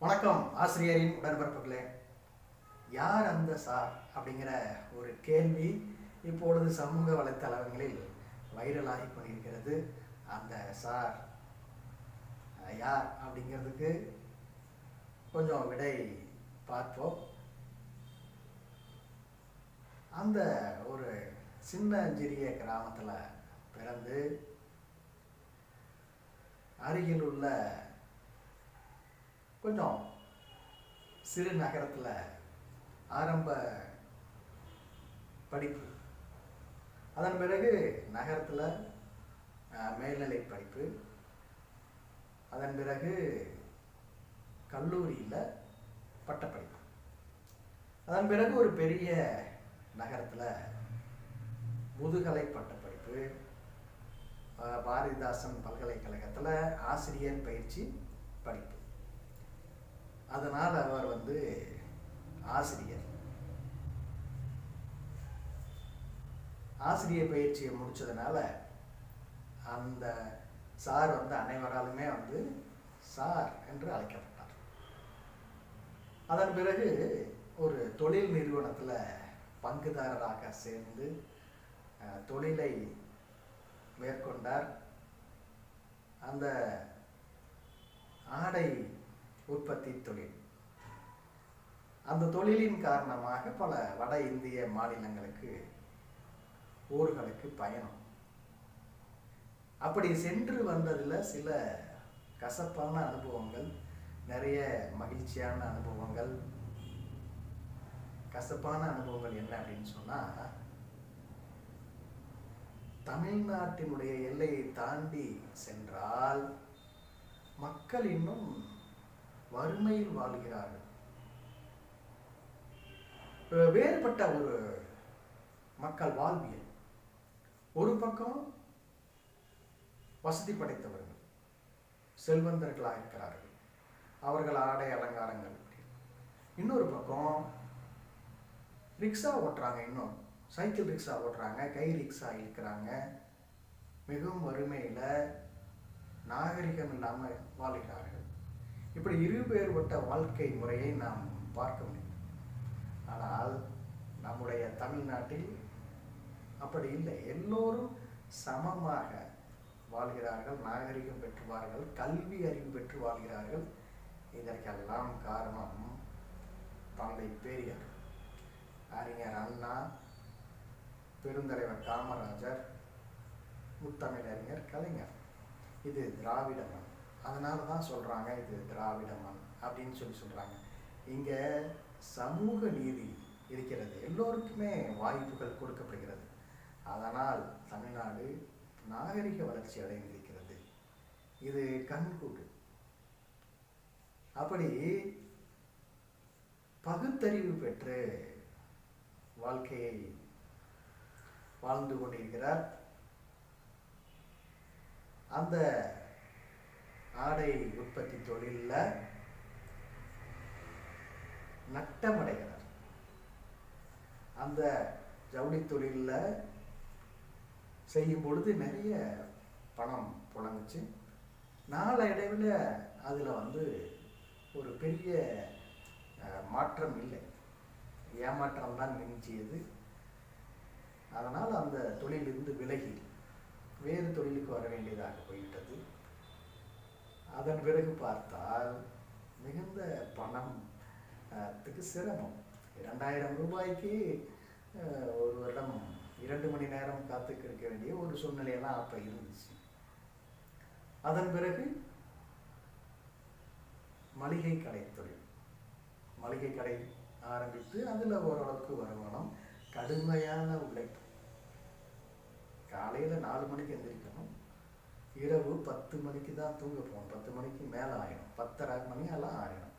வணக்கம் ஆசிரியரின் உடன்பிறப்புகளே. யார் அந்த சார் அப்படிங்கிற ஒரு கேள்வி இப்பொழுது சமூக வலைத்தளங்களில் வைரலாகி கொண்டிருக்கிறது அந்த சார் யார் அப்படிங்கிறதுக்கு கொஞ்சம் விடை பார்ப்போம். அந்த ஒரு சின்ன சிறிய கிராமத்தில் பிறந்து அருகில் உள்ள கொஞ்சம் சிறு நகரத்தில் ஆரம்ப படிப்பு. அதன் பிறகு நகரத்தில் மேல்நிலை படிப்பு. அதன் பிறகு கல்லூரியில் பட்டப்படிப்பு. அதன் பிறகு ஒரு பெரிய நகரத்தில் முதுகலை பட்டப்படிப்பு. பாரதிதாசன் பல்கலைக்கழகத்தில் ஆசிரியர் பயிற்சி படிப்பு. அதனால் அவர் வந்து ஆசிரியர். ஆசிரியர் பயிற்சியை முடிச்சதுனால அந்த சார் வந்து அனைவராலுமே வந்து சார் என்று அழைக்கப்பட்டார். அதன் பிறகு ஒரு தொழில் நிறுவனத்தில் பங்குதாரராக சேர்ந்து அஹ், தொழிலை மேற்கொண்டார். அந்த ஆடை உற்பத்தி தொழில். அந்த தொழிலின் காரணமாக பல வட இந்திய மாநிலங்களுக்கு ஊர்களுக்கு பயணம். அப்படி சென்று வந்ததில் சில கசப்பான அனுபவங்கள் நிறைய மகிழ்ச்சியான அனுபவங்கள். கசப்பான அனுபவங்கள் என்ன அப்படின்னு சொன்னால் தமிழ்நாட்டினுடைய எல்லையை தாண்டி சென்றால் மக்கள் இன்னும் வறுமையில் வாழ்கிறார்கள். வேறுபட்ட ஒரு மக்கள் வாழ்வியல். ஒரு பக்கம் வசதி படைத்தவர்கள் செல்வந்தர்களாக இருக்கிறார்கள். அவர்கள் ஆடை அலங்காரங்கள். இன்னொரு பக்கம் ரிக்ஷா ஓட்டுறாங்க இன்னும். சைக்கிள் ரிக்ஷா ஓட்டுறாங்க கை ரிக்ஷா இருக்கிறாங்க மிகவும் வறுமையில் நாகரிகம் இல்லாமல் வாழ்கிறார்கள். இப்படி இருவேறுபட்ட வாழ்க்கை முறையை நாம் பார்க்க முடியும். ஆனால் நம்முடைய தமிழ்நாட்டில் அப்படி இல்லை. எல்லோரும் சமமாக வாழ்கிறார்கள் நாகரிகம் பெற்றுவார்கள் கல்வி அறிவு பெற்று வாழ்கிறார்கள். இதற்கெல்லாம் காரணம் தந்தை பெரியார். அறிஞர் அண்ணா பெருந்தலைவர் காமராஜர் முத்தமிழறிஞர் கலைஞர். இது திராவிட மண் அதனால தான் சொல்கிறாங்க இது திராவிட மண் அப்படின்னு சொல்லி சொல்கிறாங்க இங்கே சமூக நீதி இருக்கிறது எல்லோருக்குமே வாய்ப்புகள் கொடுக்கப்படுகிறது. அதனால் தமிழ்நாடு நாகரிக வளர்ச்சி அடைந்திருக்கிறது. இது கண்கூடு. அப்படி பகுத்தறிவு பெற்று வாழ்க்கையை வாழ்ந்து கொண்டிருக்கிறார். அந்த ஆடை உற்பத்தி தொழிலில் நட்டமடைகிறார். அந்த ஜவுளி தொழிலில் செய்யும் பொழுது நிறைய பணம் புழங்குச்சு. நாளடைவில் அதில் வந்து ஒரு பெரிய மாற்றம் இல்லை. ஏமாற்றம் தான் மிஞ்சியது. அதனால் அந்த தொழிலிருந்து விலகி வேறு தொழிலுக்கு வர வேண்டியதாக போய்விட்டது. அதன் பிறகு பார்த்தால் மிகுந்த பணம் சிரமம். இரண்டாயிரம் ரூபாய்க்கு ஒரு வருடம் இரண்டு மணி நேரம் காத்துக்கு இருக்க வேண்டிய ஒரு சூழ்நிலையெல்லாம் அப்போ இருந்துச்சு. அதன் பிறகு மளிகை கடை தொழில். மளிகை கடை ஆரம்பித்து அதில் ஓரளவுக்கு வருமானம் கடுமையான உழைப்பு. காலையில் நாலு மணிக்கு எந்திரிக்கணும் இரவு பத்து மணிக்கு தான் தூங்க போகணும். பத்து மணிக்கு மேலே ஆயிடும். பத்தரை மணி எல்லாம் ஆயிடும்.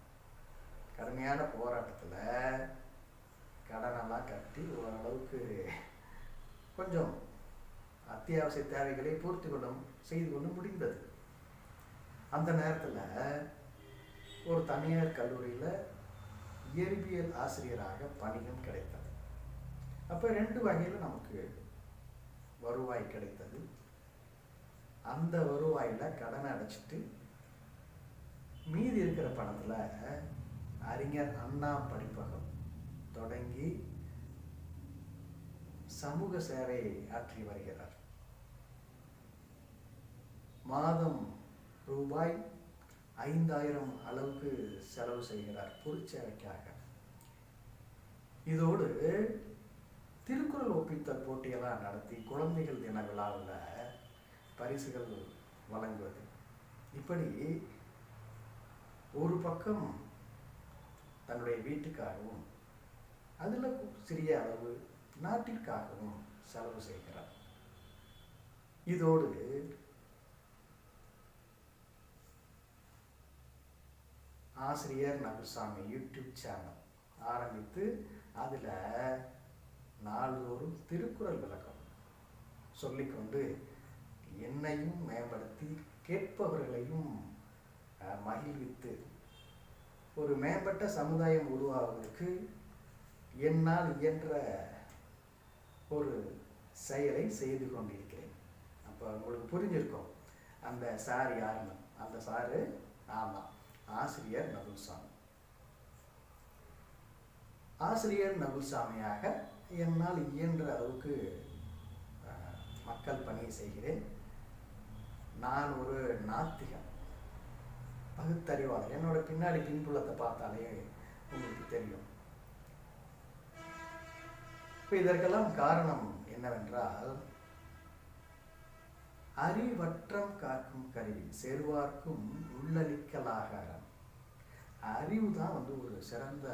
கடுமையான போராட்டத்தில் கடனெல்லாம் கட்டி ஓரளவுக்கு கொஞ்சம் அத்தியாவசிய தேவைகளை பூர்த்தி கொள்ள செய்து கொண்டு முடிந்தது. அந்த நேரத்தில் ஒரு தனியார் கல்லூரியில் இயற்பியல் ஆசிரியராக பணியும் கிடைத்தது. அப்போ ரெண்டு வகையில் நமக்கு வருவாய் கிடைத்தது. அந்த வருவாயில் கடனை அடைச்சிட்டு மீதி இருக்கிற பணத்தில் அறிஞர் அண்ணா படிப்பகம் தொடங்கி சமூக சேவை ஆற்றி வருகிறார். மாதம் ரூபாய் ஐந்தாயிரம் அளவுக்கு செலவு செய்கிறார் பொருட்சேவைக்காக இதோடு திருக்குறள் ஒப்பித்தல் போட்டியெல்லாம் நடத்தி குழந்தைகள் தின விழாவில் பரிசுகள் வழங்குவது. இப்படி ஒரு பக்கம் தன்னுடைய வீட்டுக்காகவும் அதில் சிறிய அளவு நாட்டிற்காகவும் செலவு செய்கிறார். இதோடு ஆசிரியர் நகுசாமி யூடியூப் சேனல் ஆரம்பித்து அதில் நாள்தோறும் திருக்குறள் விளக்கம் சொல்லிக்கொண்டு என்னையும் மேம்படுத்தி கேட்பவர்களையும் மகிழ்வித்து. ஒரு மேம்பட்ட சமுதாயம் உருவாவதற்கு என்னால் இயன்ற ஒரு செயலை செய்து கொண்டிருக்கிறேன். அப்போ உங்களுக்கு புரிஞ்சிருக்கும். அந்த சார் யாருன்னு. அந்த சாரு ஆமாம் ஆசிரியர் நகுல்சாமி. ஆசிரியர் நகுல்சாமியாக என்னால் இயன்ற அளவுக்கு மக்கள் பணியை செய்கிறேன். நான் ஒரு நாத்திகன் பகுத்தறிவாளர். என்னோட பின்னாடி பின்புலத்தை பார்த்தாலே உங்களுக்கு தெரியும். இப்போ இதற்கெல்லாம் காரணம் என்னவென்றால் அறிவற்றம் காக்கும் கருவி செருவார்க்கும் உள்ளளிக்கலாக அறிவு தான் வந்து ஒரு சிறந்த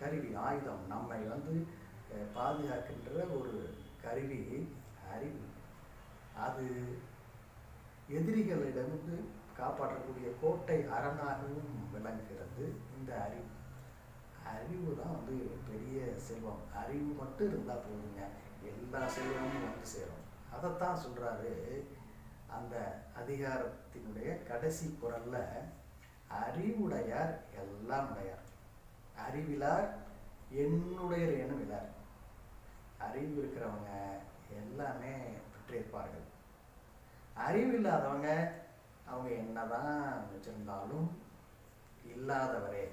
கருவி ஆயுதம். நம்மை வந்து பாதுகாக்கின்ற ஒரு கருவி அறிவு. அது எதிரிகளிடமிருந்து காப்பாற்றக்கூடிய கோட்டை அரணாகவும் விளங்குகிறது இந்த அறிவு. அறிவு தான் வந்து பெரிய செல்வம். அறிவு மட்டும் இருந்தால் போதுங்க. எல்லா செல்வமும் வந்து சேரும். அதைத்தான் சொல்கிறாரு அந்த அதிகாரத்தினுடைய கடைசி குரலில் அறிவுடையார் எல்லாம் உடையார். அறிவிலார் என்னுடையர் எனும் அறிவு இருக்கிறவங்க எல்லாமே பெற்றிருப்பார்கள். அறிவு இல்லாதவங்க அவங்க என்னதான் வச்சிருந்தாலும் இல்லாதவரே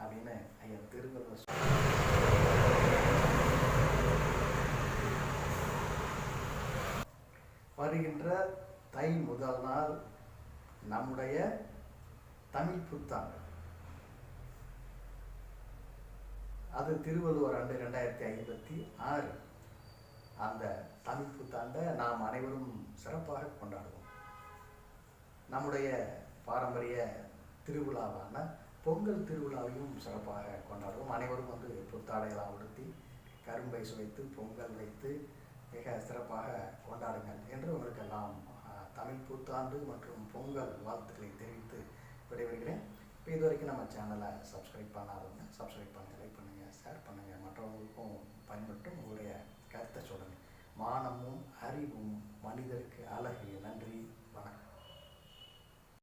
அப்படின்னு ஐயா திருவள்ளுவர் வருகின்ற தை முதல் நாள் நம்முடைய தமிழ் புத்தாண்டு. அது திருவள்ளுவர் ஆண்டு ரெண்டாயிரத்தி ஐம்பத்தி ஆறு. அந்த தமிழ் புத்தாண்டை நாம் அனைவரும் சிறப்பாக கொண்டாடுவோம். நம்முடைய பாரம்பரிய திருவிழாவான பொங்கல் திருவிழாவையும் சிறப்பாக கொண்டாடுவோம். அனைவரும் வந்து புத்தாடையெல்லாம் உடுத்தி கரும்பை சுவைத்து பொங்கல் வைத்து மிக சிறப்பாக கொண்டாடுங்கள் என்று உங்களுக்கெல்லாம் தமிழ் புத்தாண்டு மற்றும் பொங்கல் வாழ்த்துக்களை தெரிவித்து விடைபெறுகிறேன். இப்போ இது வரைக்கும் நம்ம சேனலை சப்ஸ்கிரைப் பண்ணாதவங்க சப்ஸ்கிரைப் பண்ணுங்கள் லைக் பண்ணுங்கள் ஷேர் பண்ணுங்கள் மற்றவங்களுக்கும் பயன்பட்டும் உங்களுடைய கருத்தை சொல்லுங்கள் மானமும் அறிவும் மனிதருக்கு அழகு நன்றி.